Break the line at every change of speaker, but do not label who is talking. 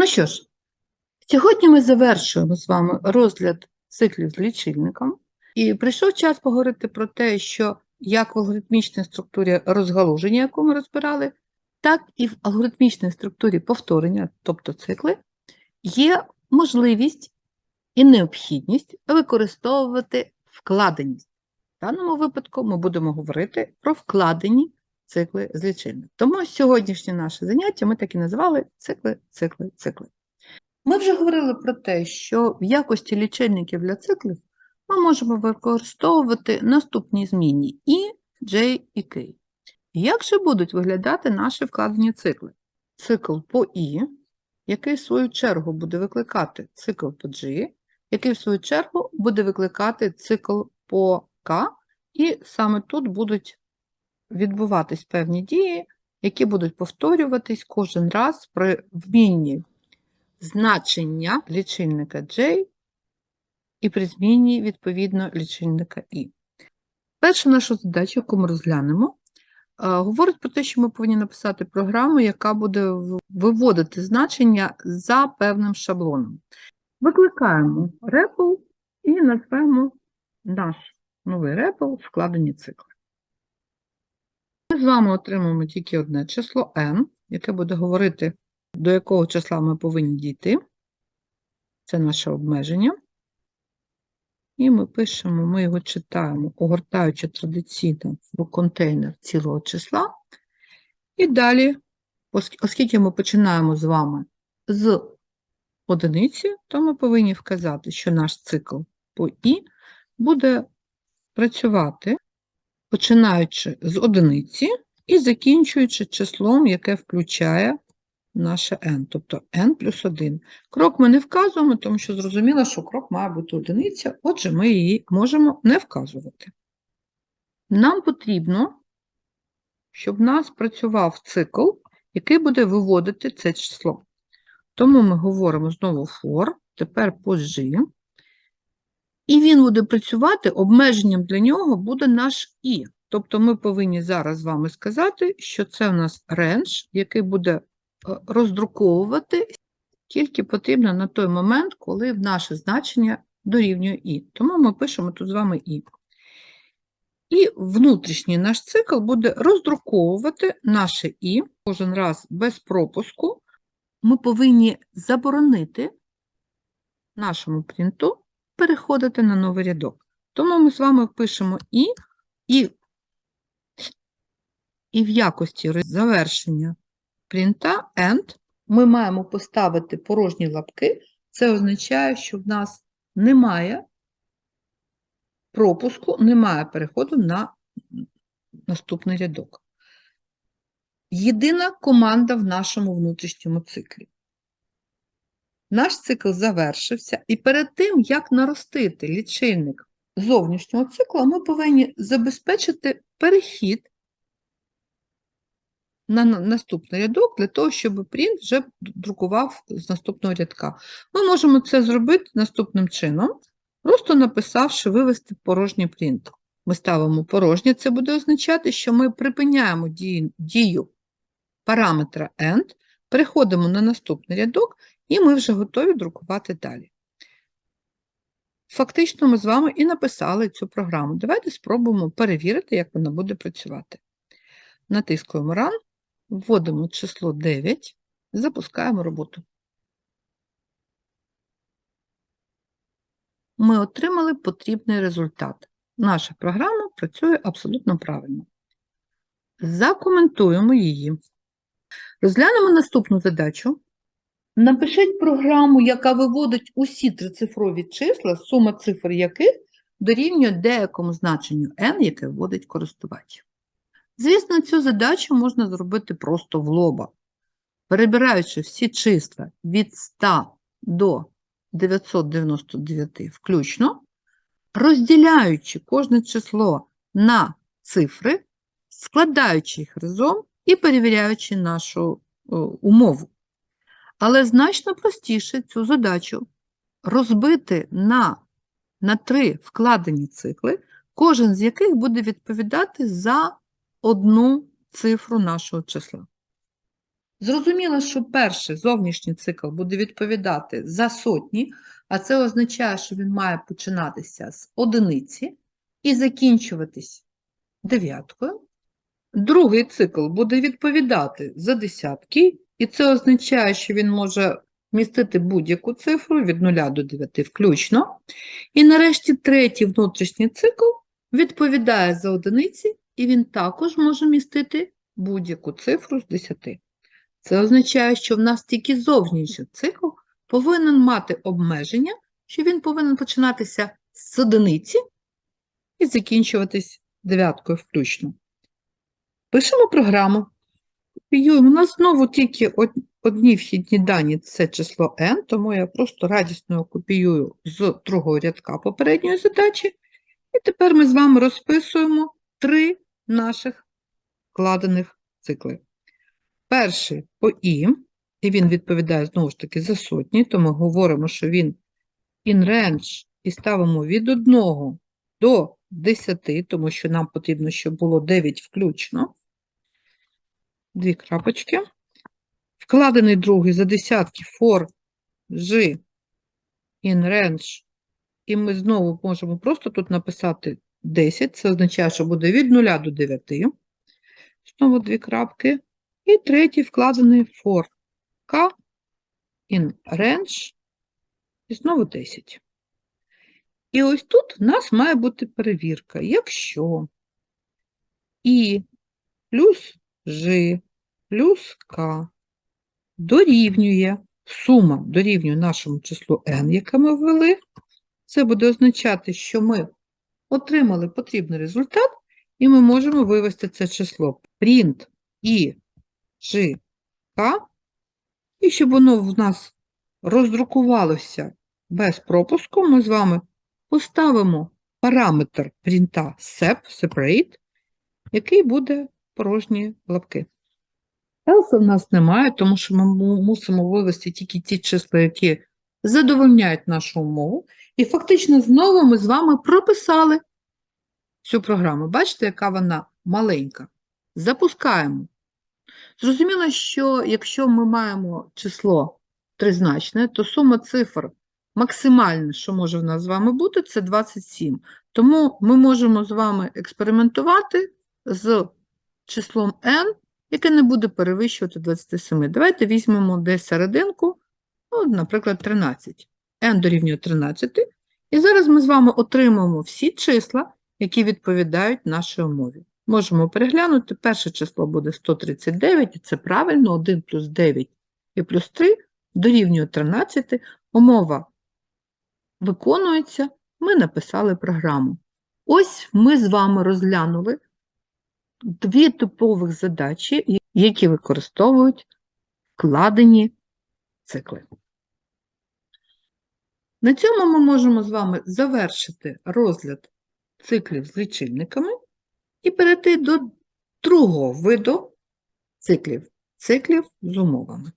Ну що ж, сьогодні ми завершуємо з вами розгляд циклів з лічильником. І прийшов час поговорити про те, що як в алгоритмічній структурі розгалуження, яку ми розбирали, так і в алгоритмічній структурі повторення, тобто цикли, є можливість і необхідність використовувати вкладеність. В даному випадку ми будемо говорити про вкладені цикли з лічильник. Тому сьогоднішнє наше заняття ми так і назвали цикли, цикли, цикли. Ми вже говорили про те, що в якості лічильників для циклів ми можемо використовувати наступні змінні І, J і K. Як же будуть виглядати наші вкладені цикли? Цикл по І, який в свою чергу буде викликати цикл по G, який в свою чергу буде викликати цикл по К, і саме тут будуть відбуватись певні дії, які будуть повторюватись кожен раз при вмінні значення лічильника J і при зміні, відповідно, лічильника I. Перша наша задача, яку ми розглянемо, е, говорить про те, що ми повинні написати програму, яка буде виводити значення за певним шаблоном. Викликаємо REPL і назвемо наш новий REPL вкладені цикли. Ми з вами отримаємо тільки одне число n, яке буде говорити, до якого числа ми повинні дійти. Це наше обмеження. І ми пишемо, ми його читаємо, огортаючи традиційно в контейнер цілого числа. І далі, оскільки ми починаємо з вами з одиниці, то ми повинні вказати, що наш цикл по І буде працювати, починаючи з одиниці і закінчуючи числом, яке включає наше n, тобто n плюс 1. Крок ми не вказуємо, тому що зрозуміло, що крок має бути одиниця, отже, ми її можемо не вказувати. Нам потрібно, щоб в нас працював цикл, який буде виводити це число. Тому ми говоримо знову for, тепер по і він буде працювати, обмеженням для нього буде наш і. Тобто ми повинні зараз з вами сказати, що це у нас range, який буде е, роздруковувати тільки потрібно на той момент, коли наше значення дорівнює і. Тому ми пишемо тут з вами і. І внутрішній наш цикл буде роздруковувати наше і кожен раз без пропуску. Ми повинні заборонити нашому принту переходити на новий рядок. Тому ми з вами пишемо і, і, і в якості завершення принта end ми маємо поставити порожні лапки. Це означає, що в нас немає пропуску, немає переходу на наступний рядок. Єдина команда в нашому внутрішньому циклі. Наш цикл завершився, і перед тим, як наростити лічильник зовнішнього цикла, ми повинні забезпечити перехід на на- наступний рядок для того, щоб принт вже друкував з наступного рядка. Ми можемо це зробити наступним чином, просто написавши вивести порожній принт. Ми ставимо порожнє, це буде означати, що ми припиняємо дію параметра end, переходимо на наступний рядок, і ми вже готові друкувати далі. Фактично, ми з вами і написали цю програму. Давайте спробуємо перевірити, як вона буде працювати. Натискуємо Run, вводимо число 9, запускаємо роботу. Ми отримали потрібний результат. Наша програма працює абсолютно правильно. Закоментуємо її. Розглянемо наступну задачу. Напишіть програму, яка виводить усі трицифрові числа, сума цифр яких дорівнює деякому значенню n, яке вводить користувач. Звісно, цю задачу можна зробити просто в лоба, перебираючи всі числа від 100 до 999 включно, розділяючи кожне число на цифри, складаючи їх разом і перевіряючи нашу е, умову. Але значно простіше цю задачу розбити на, на три вкладені цикли, кожен з яких буде відповідати за одну цифру нашого числа. Зрозуміло, що перший зовнішній цикл буде відповідати за сотні, а це означає, що він має починатися з одиниці і закінчуватись дев'яткою. Другий цикл буде відповідати за десятки, і це означає, що він може містити будь-яку цифру від 0 до 9 включно. І нарешті третій внутрішній цикл відповідає за одиниці, і він також може містити будь-яку цифру з 10. Це означає, що в нас тільки зовнішній цикл повинен мати обмеження, що він повинен починатися з одиниці і закінчуватись дев'яткою включно. Пишемо програму. Копіюємо. У нас знову тільки одні вхідні дані це число n, тому я просто радісно копіюю з другого рядка попередньої задачі. І тепер ми з вами розписуємо три наших вкладених цикли. Перший по і, і він відповідає знову ж таки за сотні, тому говоримо, що він in range і ставимо від 1 до 10, тому що нам потрібно, щоб було 9 включно. Дві крапочки. Вкладений другий за десятки for G in range. І ми знову можемо просто тут написати 10. Це означає, що буде від 0 до 9. Знову дві крапки. І третій вкладений for K in range. І знову 10. І ось тут в нас має бути перевірка. Якщо і плюс G плюс K дорівнює, сума дорівнює нашому числу n, яке ми ввели, це буде означати, що ми отримали потрібний результат, і ми можемо вивести це число. Print і G, K, і щоб воно в нас роздрукувалося без пропуску, ми з вами поставимо параметр принта sep, separate, який буде порожні лапки. Else в нас немає, тому що ми мусимо вивести тільки ті числа, які задовольняють нашу умову. І фактично знову ми з вами прописали цю програму. Бачите, яка вона маленька. Запускаємо. Зрозуміло, що якщо ми маємо число тризначне, то сума цифр максимальна, що може в нас з вами бути, це 27. Тому ми можемо з вами експериментувати з числом n, яке не буде перевищувати 27. Давайте візьмемо десь серединку, ну, наприклад, 13. n дорівнює 13. І зараз ми з вами отримаємо всі числа, які відповідають нашій умові. Можемо переглянути. Перше число буде 139, і це правильно, 1 плюс 9 і плюс 3 дорівнює 13. Умова виконується, ми написали програму. Ось ми з вами розглянули дві типових задачі, які використовують вкладені цикли. На цьому ми можемо з вами завершити розгляд циклів з лічильниками і перейти до другого виду циклів циклів з умовами.